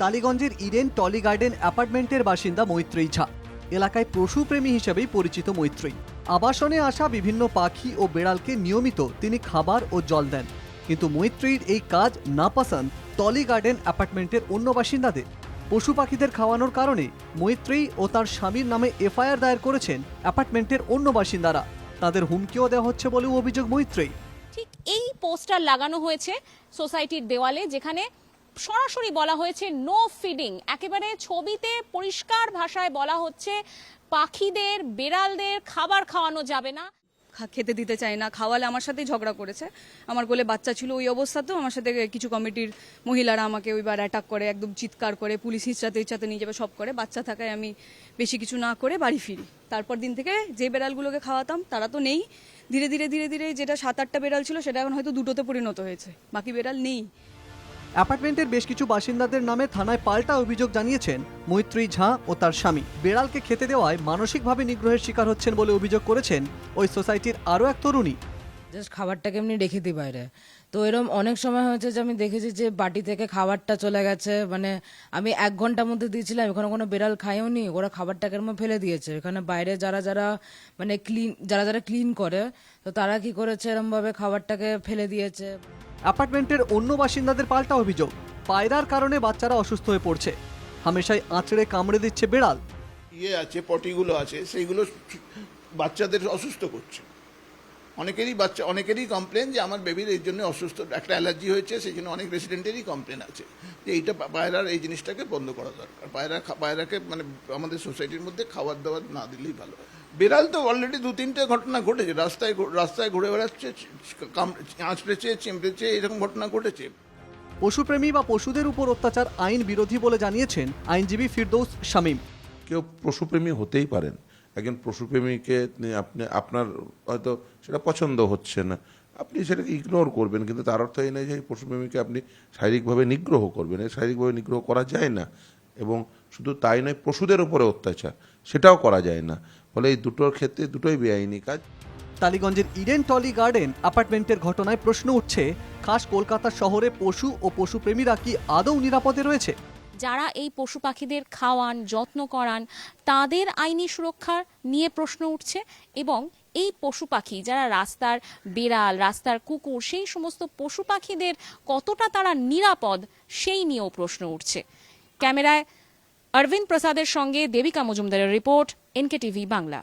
টালিগঞ্জের Eden trolley garden অ্যাপার্টমেন্টের বাসিন্দা মৈত্রেয়ী ঝা। এলাকায় পশুপ্রেমী হিসেবেই পরিচিত মৈত্রেয়ী। আবাসনে আসা বিভিন্ন পাখি ও বেড়ালকে নিয়মিত তিনি খাবার ও জল দেন। কিন্তু মৈত্রেয়ীর এই কাজ না পাসান টলি গার্ডেন অ্যাপার্টমেন্টের অন্য বাসিন্দাদের। পশু পাখিদের খাওয়ানোর কারণে মৈত্রেয়ী ও তার স্বামীর নামে এফআইআর দায়ের করেছেন অ্যাপার্টমেন্টের অন্য বাসিন্দারা। তাদের হুমকিও দেওয়া হচ্ছে বলেও অভিযোগ মৈত্রেয়ী। ঠিক এই পোস্টার লাগানো হয়েছে সোসাইটির দেওয়ালে, যেখানে সরাসরি বলা হয়েছে নো ফিডিং একেবারে ছবিতে পরিষ্কার ভাষায় বলা হচ্ছে, পাখিদের, বেড়ালদের খাবার খাওয়ানো যাবে না। খেতে দিতে চায় না। খাওয়ালে আমার সাথেই ঝগড়া করেছে। আমার কোলে বাচ্চা ছিল ওই অবস্থাতেও আমার সাথে কিছু কমিটির মহিলারা আমাকে ওইবার অ্যাটাক করে, একদম চিৎকার করে, পুলিশ হিচড়াতে ইচ্ছাতে নিয়ে যাবে, সব করে। বাচ্চা থাকায় আমি বেশি কিছু না করে বাড়ি ফিরি। তারপর দিন থেকে যে বেড়ালগুলোকে খাওয়াতাম, তারা তো নেই। ধীরে ধীরে ধীরে ধীরে যেটা সাত আটটা বেড়াল ছিল, সেটা এখন হয়তো দুটোতে পরিণত হয়েছে। বাকি বেড়াল নেই। অ্যাপার্টমেন্টের বেশ কিছু বাসিন্দাদের নামে থানায় পাল্টা অভিযোগ জানিয়েছেন মৈত্রী ঝা ও তার স্বামী। বেড়ালকে খেতে দেওয়ায় মানসিকভাবে নিগ্রহের শিকার হচ্ছেন বলে অভিযোগ করেছেন ওই সোসাইটির আরও এক তরুণী। জাস্ট খাবারটাকে এমনি রেখে দিই বাইরে। তো এরকম অনেক সময় হয়েছে যে আমি দেখেছি যে বাটি থেকে খাবারটা চলে গেছে মানে আমি এক ঘণ্টার মধ্যে দিয়েছিলাম, এখানে কোনো বেড়াল খাইও নি ওরা খাবারটাকে এরকম ফেলে দিয়েছে। এখানে বাইরে যারা যারা মানে ক্লিন যারা যারা ক্লিন করে, তো তারা কি করেছে? এরম ভাবে খাবারটাকে ফেলে দিয়েছে। অ্যাপার্টমেন্টের অন্য বাসিন্দাদের পাল্টা অভিযোগ। পায়রার কারণে বাচ্চারা অসুস্থ হয়ে পড়ছে। হামেশাই আঁচড়ে কামড়ে দিচ্ছে বেড়াল। ইয়ে আছে, পটিগুলো আছে, সেইগুলো বাচ্চাদের অসুস্থ করছে। অনেকেরই বাচ্চা, অনেকেরই কমপ্লেন যে আমার বেবির এই জন্য অসুস্থ, একটা অ্যালার্জি হয়েছে, সেই জন্য অনেক রেসিডেন্টেরই কমপ্লেন আছে যে এইটা পায়রার এই জিনিসটাকে বন্ধ করা দরকার। পায়রা পায়রাকে মানে আমাদের সোসাইটির মধ্যে খাবার দাবার না দিলেই ভালো। বিড়াল তো অলরেডি দু তিনটে ঘটনা ঘটেছে। রাস্তায় রাস্তায় ঘুরে বেড়াচ্ছে আঁচড়েছে চিমড়েছে এরকম ঘটনা ঘটেছে। পশুপ্রেমী বা পশুদের উপর অত্যাচার আইন বিরোধী বলে জানিয়েছেন আইনজীবী ফিরদৌস শামীম। কেউ পশুপ্রেমী হতেই পারেন। একজন পশুপ্রেমীকে আপনি আপনার হয়তো সেটা পছন্দ হচ্ছে না। আপনি সেটাকে ইগনোর করবেন কিন্তু তার অর্থ এই নয় যে পশুপ্রেমীকে আপনি শারীরিকভাবে নিগ্রহ করবেন। এই শারীরিকভাবে নিগ্রহ করা যায় না। এবং শুধু তাই নয় পশুদের উপরে অত্যাচার। সেটাও করা যায় না। ফলে এই দুটোর ক্ষেত্রে দুটোই বেআইনি কাজ। টালিগঞ্জের ইডেন টলি গার্ডেন অ্যাপার্টমেন্টের ঘটনায় প্রশ্ন উঠছে খাস কলকাতা শহরে পশু ও পশুপ্রেমীরা কি আদৌ নিরাপদে রয়েছে? যারা এই পশু পাখিদের খাওয়ান যত্ন করান তাদের আইনি সুরক্ষা নিয়ে প্রশ্ন উঠছে এবং এই পশু পাখি যারা রাস্তার বেড়াল রাস্তার কুকুর সেই সমস্ত পশু পাখিদের কতটা তারা নিরাপদ সেই নিয়েও প্রশ্ন উঠছে। ক্যামেরায় অরবিন্দ প্রসাদের সঙ্গে দেবিকা মজুমদারের রিপোর্ট এনকে টিভি বাংলা।